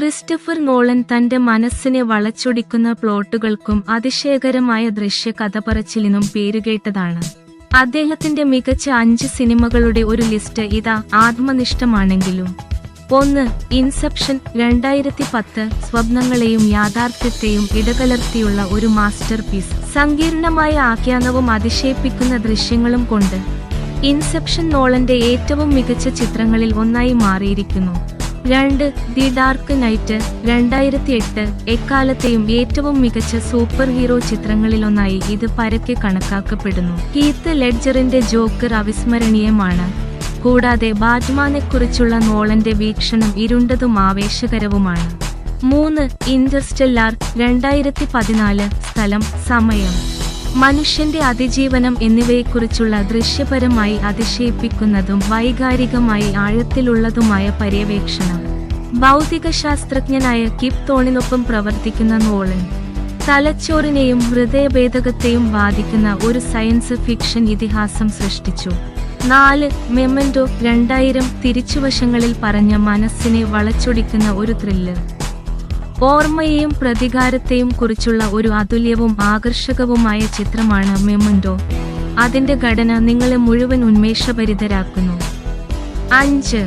Christopher Nolan തന്റെ മനസ്സിനെ വളച്ചൊടിക്കുന്ന പ്ലോട്ടുകൾക്കും അതിശയകരമായ ദൃശ്യ കഥപറച്ചിലിനും പേരുകേട്ടതാണ്. അദ്ദേഹത്തിന്റെ മികച്ച അഞ്ച് സിനിമകളുടെ ഒരു ലിസ്റ്റ് ഇതാ ആത്മനിഷ്ഠമാണെങ്കിലും. ഒന്ന് ഇൻസെപ്ഷൻ രണ്ടായിരത്തി പത്ത് സ്വപ്നങ്ങളെയും യാഥാർത്ഥ്യത്തെയും ഇടകലർത്തിയുള്ള ഒരു മാസ്റ്റർ പീസ്. സങ്കീർണമായ ആഖ്യാനവും അതിശയിപ്പിക്കുന്ന ദൃശ്യങ്ങളും കൊണ്ട് ഇൻസെപ്ഷൻ നോളന്റെ ഏറ്റവും മികച്ച ചിത്രങ്ങളിൽ ഒന്നായി മാറിയിരിക്കുന്നു. രണ്ട് ദി ഡാർക്ക് നൈറ്റ് രണ്ടായിരത്തി എട്ട് എക്കാലത്തെയും ഏറ്റവും മികച്ച സൂപ്പർ ഹീറോ ചിത്രങ്ങളിലൊന്നായി ഇത് പരക്കെ കണക്കാക്കപ്പെടുന്നു. ഹീത്ത് ലെഡ്ജറിന്റെ ജോക്കർ അവിസ്മരണീയമാണ്. കൂടാതെ ബാറ്റ്മാനെക്കുറിച്ചുള്ള നോളന്റെ വീക്ഷണം ഇരുണ്ടതും ആവേശകരവുമാണ്. മൂന്ന് ഇൻഡസ്റ്റെല്ലാർ രണ്ടായിരത്തി പതിനാല് സ്ഥലം സമയം. മനുഷ്യന്റെ അതിജീവനം എന്നിവയെക്കുറിച്ചുള്ള ദൃശ്യപരമായി അതിശയിപ്പിക്കുന്നതും വൈകാരികമായി ആഴത്തിലുള്ളതുമായ പര്യവേക്ഷണം. ഭൗതികശാസ്ത്രജ്ഞനായ കിപ് തോണിനൊപ്പം പ്രവർത്തിക്കുന്ന നോളൻ തലച്ചോറിനെയും ഹൃദയഭേദകത്തെയും ബാധിക്കുന്ന ഒരു സയൻസ് ഫിക്ഷൻ ഇതിഹാസം സൃഷ്ടിച്ചു. നാല് മെമന്റോ രണ്ടായിരം തിരിച്ചുവശങ്ങളിൽ പറഞ്ഞ മനസ്സിനെ വളച്ചൊടിക്കുന്ന ഒരു ത്രില്ലർ ഓർമ്മയെയും പ്രതികാരത്തെയും കുറിച്ചുള്ള ഒരു അതുല്യവും ആകർഷകവുമായ ചിത്രമാണ് മെമന്റോ അതിന്റെ ഘടന നിങ്ങളെ മുഴുവൻ ഉന്മേഷഭരിതരാക്കുന്നു. അഞ്ച്.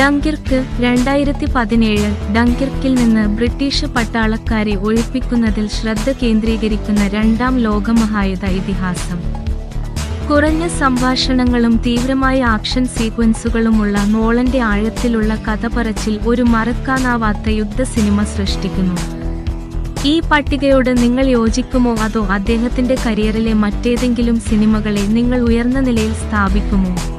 ഡങ്കിർക്ക് രണ്ടായിരത്തി പതിനേഴ് ഡങ്കിർക്കിൽ നിന്ന് ബ്രിട്ടീഷ് പട്ടാളക്കാരെ ഒഴിപ്പിക്കുന്നതിൽ ശ്രദ്ധ കേന്ദ്രീകരിക്കുന്ന രണ്ടാം ലോകമഹായുധ ഇതിഹാസം. കുറഞ്ഞ സംഭാഷണങ്ങളും തീവ്രമായ ആക്ഷൻ സീക്വൻസുകളുമുള്ള നോളന്റെ ആഴത്തിലുള്ള കഥ പറച്ചിൽ ഒരു മറക്കാനാവാത്ത യുദ്ധ സിനിമ സൃഷ്ടിക്കുന്നു. ഈ പട്ടികയോട് നിങ്ങൾ യോജിക്കുമോ അതോ അദ്ദേഹത്തിന്റെ കരിയറിലെ മറ്റേതെങ്കിലും സിനിമകളെ നിങ്ങൾ ഉയർന്ന നിലയിൽ സ്ഥാപിക്കുമോ?